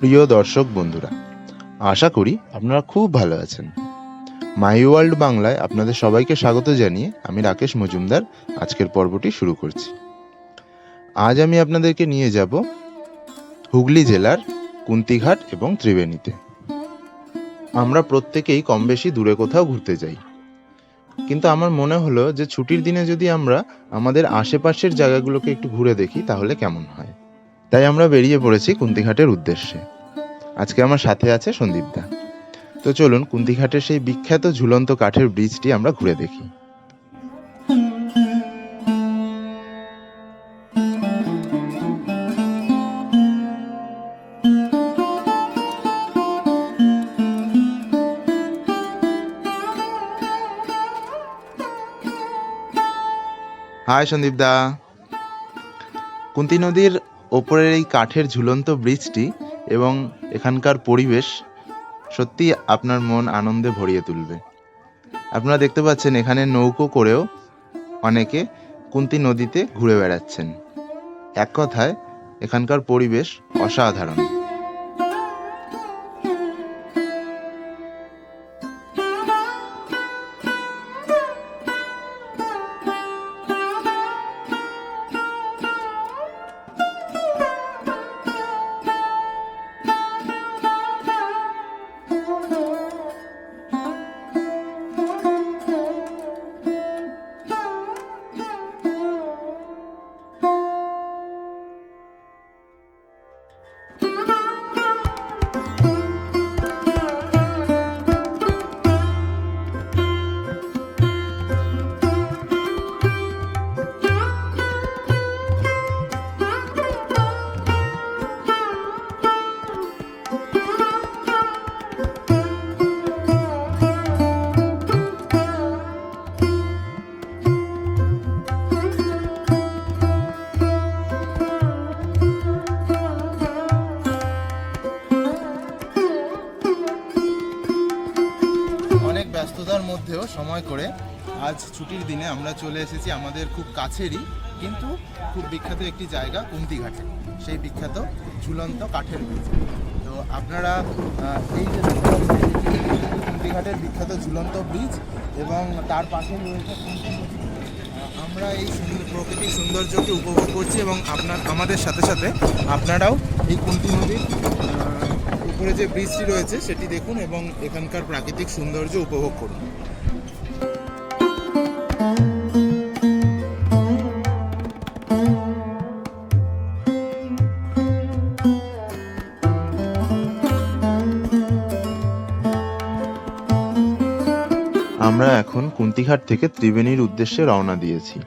প্রিয় দর্শক বন্ধুরা, আশা করি আপনারা খুব ভালো আছেন। মাই ওয়ার্ল্ড বাংলায় আপনাদের সবাইকে স্বাগত জানিয়ে আমি রাকেশ মজুমদার, আজকের পর্বটি শুরু করছি। আজ আমি আপনাদেরকে নিয়ে যাব হুগলি জেলার কুন্তিঘাট এবং ত্রিবেণীতে। আমরা প্রত্যেকেই কম বেশি দূরে কোথাও ঘুরতে যাই। কিন্তু আমার মনে হলো যে ছুটির দিনে যদি আমরা আমাদের আশেপাশের জায়গাগুলোকে একটু ঘুরে দেখি, তাহলে কেমন হয়? তাই আমরা বেরিয়ে পড়েছি কুন্তিঘাটের উদ্দেশ্যে। আজকে আমার সাথে আছে সন্দীপদা তো চলুন কুন্তিঘাটের সেই বিখ্যাত ঝুলন্ত কাঠের ব্রিজটি আমরা ঘুরে দেখি। হাই সন্দীপদা কুন্তি নদীর ওপরের এই কাঠের ঝুলন্ত ব্রিজটি এবং এখানকার পরিবেশ সত্যি আপনার মন আনন্দে ভরিয়ে তুলবে। আপনারা দেখতে পাচ্ছেন এখানে নৌকো করেও অনেকে কুন্তি নদীতে ঘুরে বেড়াচ্ছেন। এক কথায়, এখানকার পরিবেশ অসাধারণ। আজ ছুটির দিনে আমরা চলে এসেছি আমাদের খুব কাছেরই, কিন্তু খুব বিখ্যাত একটি জায়গা, কুন্তিঘাটে। সেই বিখ্যাত ঝুলন্ত কাঠের ব্রিজ। তো আপনারা এই যে কুন্তিঘাটের বিখ্যাত ঝুলন্ত ব্রিজ এবং তার পাশে রয়েছে আমরা এই সুন্দর, প্রকৃতির সৌন্দর্যকে উপভোগ করছি এবং আপনার, আমাদের সাথে সাথে আপনারাও এই কুন্তি নদীর উপরে যে ব্রিজটি রয়েছে, সেটি দেখুন এবং এখানকার প্রাকৃতিক সৌন্দর্য উপভোগ করুন। এখন থেকে ত্রিবেণীর উদ্দেশ্যে রওনা দিয়েছি।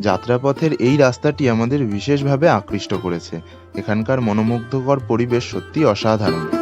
যাত্রাপথের এই রাস্তাটি আমাদের বিশেষভাবে আকৃষ্ট করেছে। এখানকার মনোমুগ্ধকর পরিবেশ সত্যি অসাধারণ।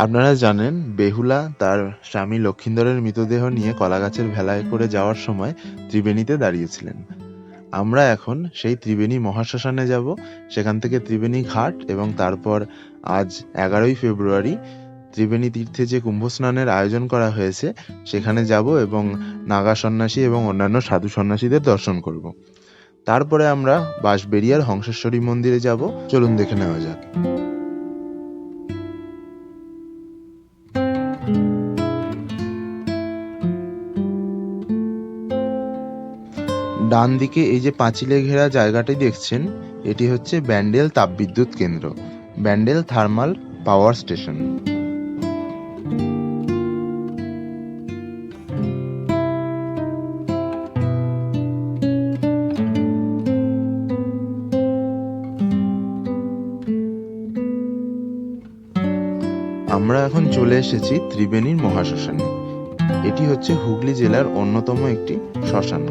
আপনারা জানেন, বেহুলা তার স্বামী লক্ষিন্দরের মৃতদেহ নিয়ে কলাগাছের ভেলায় করে যাওয়ার সময় ত্রিবেণীতে দাঁড়িয়েছিলেন। আমরা এখন সেই ত্রিবেণী মহাশ্মশানে যাব। সেখান থেকে ত্রিবেণী ঘাট এবং তারপর আজ এগারোই ফেব্রুয়ারি ত্রিবেণী তীর্থে যে কুম্ভ স্নানের আয়োজন করা হয়েছে, সেখানে যাব এবং নাগা সন্ন্যাসী এবং অন্যান্য সাধু সন্ন্যাসীদের দর্শন করব। তারপরে আমরা বাঁশবেড়িয়ার হংসেশ্বরী মন্দিরে যাব। চলুন দেখে নেওয়া যাক। ডান দিকে এই যে পাঁচিলে ঘেরা জায়গাটি দেখছেন, এটি হচ্ছে ব্যান্ডেল তাপবিদ্যুৎ কেন্দ্র, ব্যান্ডেল থার্মাল পাওয়ার স্টেশন। আমরা এখন চলে এসেছি ত্রিবেণীর মহাশ্মশানে। এটি হচ্ছে হুগলি জেলার অন্যতম একটি শ্মশান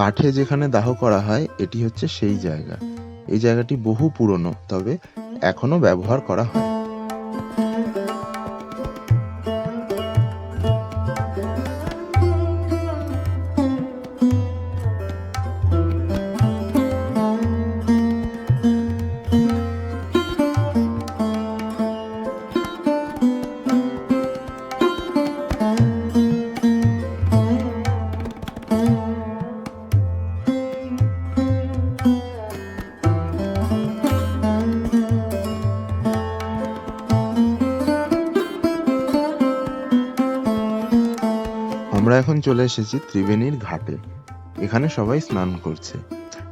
কাঠে যেখানে দাহ করা হয়, এটি হচ্ছে সেই জায়গা। এই জায়গাটি বহু পুরনো, তবে এখনও ব্যবহার করা হয় এখন চলে এসেছি ত্রিবেণীর ঘাটে। এখানে সবাই স্নান করছে।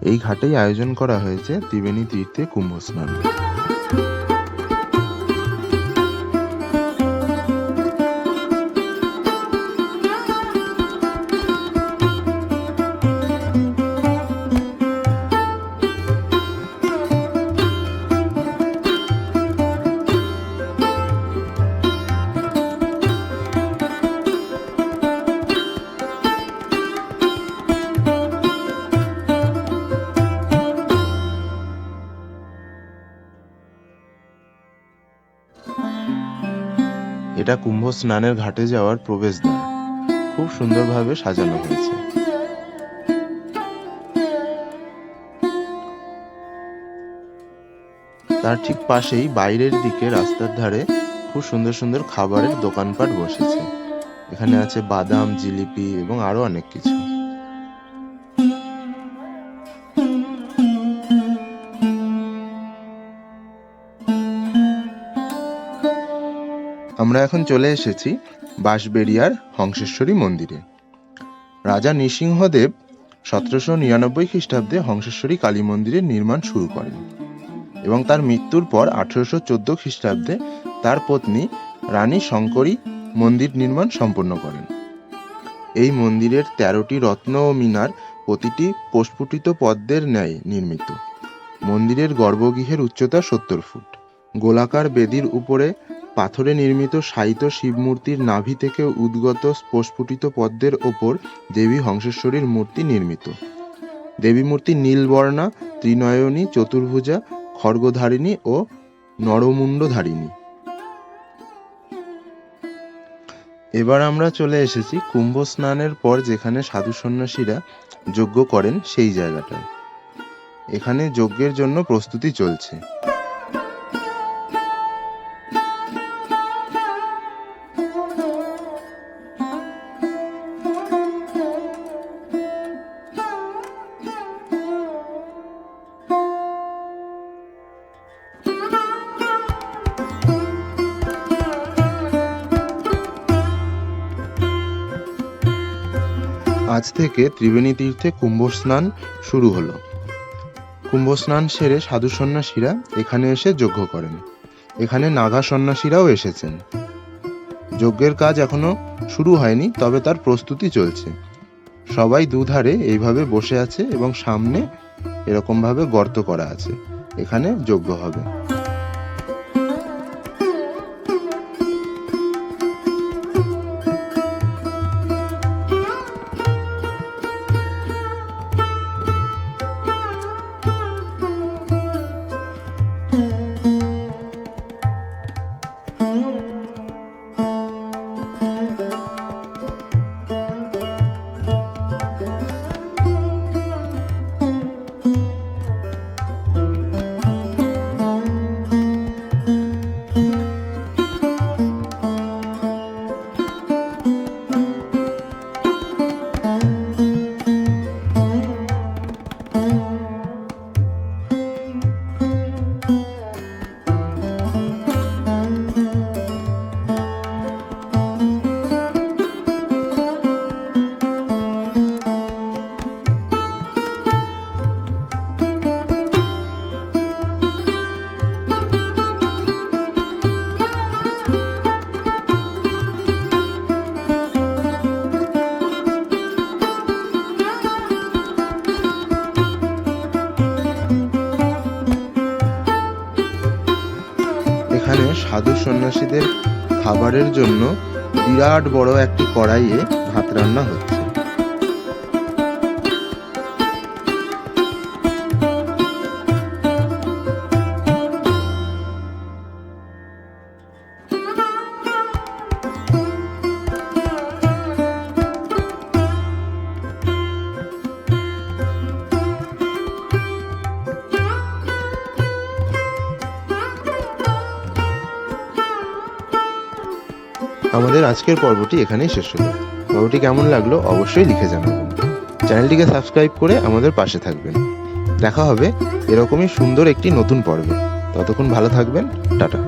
এই ঘাটেই আয়োজন করা হয়েছে ত্রিবেণী তীর্থে কুম্ভ স্নান। এটা কুম্ভ স্নানের ঘাটে যাওয়ার প্রবেশদ্বার। খুব সুন্দরভাবে সাজানো হয়েছে। তার ঠিক পাশেই বাইরের দিকে রাস্তার ধারে খুব সুন্দর সুন্দর খাবারের দোকানপাট বসেছে। এখানে আছে বাদাম, জিলিপি এবং আরও অনেক কিছু। আমরা এখন চলে এসেছি বাঁশবেড়িয়ার হংসেশ্বরী মন্দিরে। রাজা নৃসিংহদেব সতেরোশো নিরানব্বই খ্রিস্টাব্দে হংসেশ্বরী কালী মন্দিরের নির্মাণ শুরু করেন এবং তার মৃত্যুর পর আঠেরোশো চোদ্দ খ্রিস্টাব্দে তার পত্নী রানী শঙ্করী মন্দির নির্মাণ সম্পন্ন করেন। এই মন্দিরের তেরোটি রত্ন ও মিনার প্রতিটি প্রস্ফুটিত পদ্মের ন্যায় নির্মিত। মন্দিরের গর্ভগৃহের উচ্চতা সত্তর ফুট। গোলাকার বেদির উপরে পাথরে নির্মিত শায়িত শিবমূর্তির নাভি থেকে উদ্গত প্রস্ফুটিত পদ্মের ওপর দেবী হংসেশ্বরীর মূর্তি নির্মিত। দেবী মূর্তি নীলবর্ণা, ত্রিনয়নী, চতুর্ভুজা খড়গধারিণী ও নরমুণ্ডধারিণী। এবার আমরা চলে এসেছি কুম্ভ স্নানের পর যেখানে সাধু সন্ন্যাসীরা যজ্ঞ করেন সেই জায়গাটায়। এখানে যজ্ঞের জন্য প্রস্তুতি চলছে। আজ থেকে ত্রিবেণী তীর্থে কুম্ভ স্নান শুরু হলো। কুম্ভ স্নান সেরে সাধু সন্ন্যাসীরা এখানে এসে যজ্ঞ করেন। এখানে নাগা সন্ন্যাসীরাও এসেছেন। যজ্ঞের কাজ এখনও শুরু হয়নি, তবে তার প্রস্তুতি চলছে। সবাই দুধারে এইভাবে বসে আছে এবং সামনে এরকম ভাবে গর্ত করা আছে। এখানে যজ্ঞ হবে। সাধু সন্ন্যাসীদের খাবারের জন্য বিরাট বড় একটি কড়াইয়ে ভাত রান্না হচ্ছে। আমাদের আজকের পর্বটি এখানেই শেষ হলো। পর্বটি কেমন লাগল অবশ্যই লিখে জানাবেন। চ্যানেলটিকে সাবস্ক্রাইব করে আমাদের পাশে থাকবেন। দেখা হবে এরকমই সুন্দর একটি নতুন পর্বে। ততক্ষণ ভালো থাকবেন। টাটা।